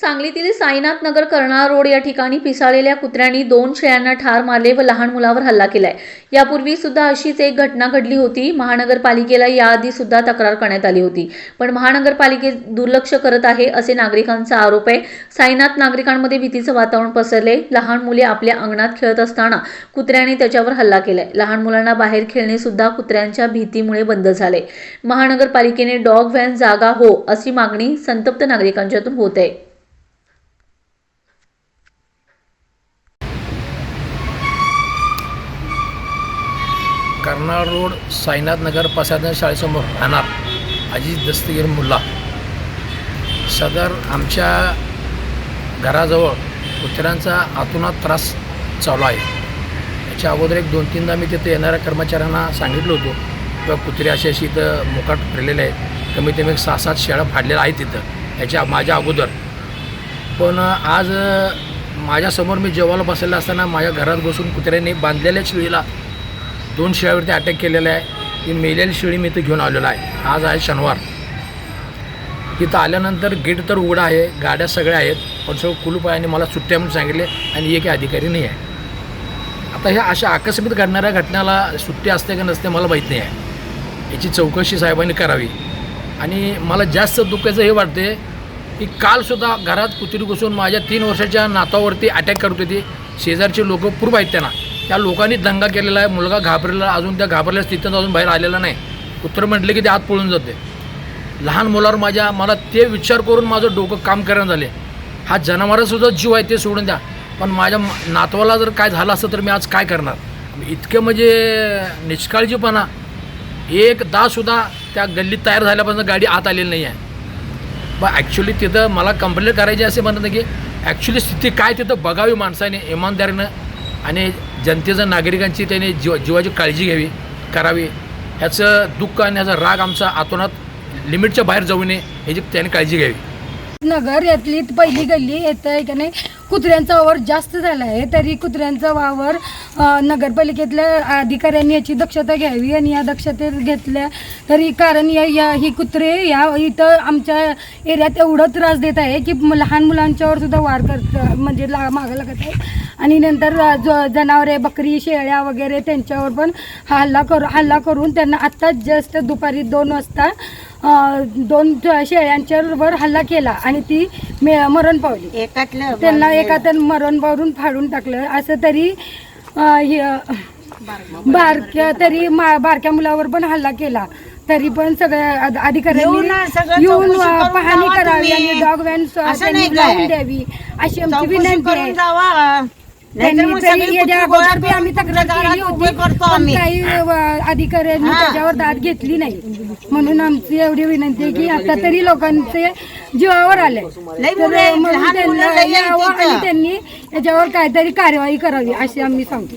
सांगलीतील साईनाथ नगर कर्णाळ रोड या ठिकाणी पिसाळलेल्या कुत्र्यांनी दोन शेळ्यांना ठार मारले व लहान मुलावर हल्ला केलाय. यापूर्वी सुद्धा अशीच एक घटना घडली होती. महानगरपालिकेला याआधी सुद्धा तक्रार करण्यात आली होती. पण महानगरपालिके दुर्लक्ष करत आहे असे नागरिकांचा आरोप आहे. साईनाथ नागरिकांमध्ये भीतीचं वातावरण पसरले. लहान मुले आपल्या अंगणात खेळत असताना कुत्र्याने त्याच्यावर हल्ला केलाय. लहान मुलांना बाहेर खेळणे सुद्धा कुत्र्यांच्या भीतीमुळे बंद झाले महानगरपालिकेने डॉग व्हॅन जागा हो अशी मागणी संतप्त नागरिकांच्यातून होत आहे. कर्नाळ रोड साईनाथ नगर प्रसाद शाळेसमोर राहणार अजित दस्तगीर मुल्ला. सदर आमच्या घराजवळ कुत्र्यांचा आतुनात त्रास चालू आहे. याच्या अगोदर एक दोन तीनदा मी तिथे येणाऱ्या कर्मचाऱ्यांना सांगितलं होतो किंवा कुत्रे अशी अशी इथं मुकाट फिरलेले आहेत. कमीत कमी एक सहा सात शेळ्या फाडलेल्या आहेत तिथं याच्या माझ्या अगोदर. पण आज माझ्यासमोर मी जेवायला बसलेलं असताना माझ्या घरात बसून कुत्र्यांनी बांधलेल्या शेळीला दोन शेळ्यावरती अटॅक केलेला आहे. ती मेलेली शेळी मी इथं घेऊन आलेलो आहे. आज आहे शनिवार. तिथं आल्यानंतर गेट तर उघडा आहे. गाड्या सगळ्या आहेत. पण सगळं कुलूप आहे आणि मला सुट्ट्या म्हणून सांगितले आणि एक अधिकारी नाही आहे. आता ह्या अशा आकस्मित घडणाऱ्या घटनेला सुट्टी असते का नसते मला माहीत नाही आहे. याची चौकशी साहेबांनी करावी. आणि मला जास्त दुःखाचं हे वाटते की कालसुद्धा घरात कुत्री घुसून माझ्या तीन वर्षाच्या नातावरती अटॅक करत होती. शेजारचे लोक पूर्व आहेत त्यांना. त्या लोकांनी दंगा केलेला आहे मुलगा घाबरलेला अजून त्या घाबरलेल्या स्थितीत अजून बाहेर आलेला नाही. उत्तर म्हटले की ते आत पळून जाते. लहान मुलावर माझ्या मला ते विचार करून माझं डोकं काम करण्यात झाले हा जनावरांसुद्धा जीव आहे ते सोडून द्या. पण माझ्या नातवाला जर काय झालं असतं तर मी आज काय करणार? इतकं म्हणजे निष्काळजीपणा. एक दासुद्धा त्या गल्लीत तयार झाल्यापासून गाडी आत आलेली नाही आहे. पण ॲक्च्युली तिथं मला कंप्लेंट करायची असे म्हणत नाही की ॲक्च्युली स्थिती काय तिथं बघावी माणसाने इमानदारीनं. आणि जनतेचं नागरिकांची त्याने जीव जीवाची काळजी घ्यावी करावी. ह्याचं दुःख आणि ह्याचा राग आमचा आतोनात लिमिटच्या बाहेर जाऊ नये ह्याची त्याने काळजी घ्यावी. नगर यातली पहिली गल्ली येतं आहे का नाही कुत्र्यांचा वावर जास्त झाला आहे तरी कुत्र्यांचा वावर नगरपालिकेतल्या अधिकाऱ्यांनी याची दक्षता घ्यावी आणि या दक्षतेत घेतल्या तरी कारण या या ही कुत्रे या इथं आमच्या एरियात एवढं त्रास देत आहे की लहान मुलांच्यावर सुद्धा वार करत म्हणजे ला मागं लागत आहे. आणि नंतर ज जनावरे बकरी शेळ्या वगैरे त्यांच्यावर पण हा हल्ला करू हल्ला करून त्यांना आत्ताच जस्ट दुपारी दोन वाजता दोन शेळ्यांच्यावर हल्ला केला आणि ती मरण पावली एकातलं त्यांना एका तर मरण पावरून फाडून टाकलं असं तरी बारक्या तरी बारक्या मुलावर पण हल्ला केला तरी पण सगळ्या अधिकाऱ्यांनी येऊन पाहणी करावी. आणि डॉग व्हॅन? लावून द्यावी अशी आमची विनंती आहे आम्ही तक्रार केली होती. काही अधिकाऱ्यांनी. त्याच्यावर दाद घेतली नाही म्हणून आमची एवढी विनंती आहे की आता तरी लोकांचे जीवावर आले. तर म्हणून त्यांना यावं आणि. त्यांनी याच्यावर काहीतरी कार्यवाही करावी अशी आम्ही सांगतो.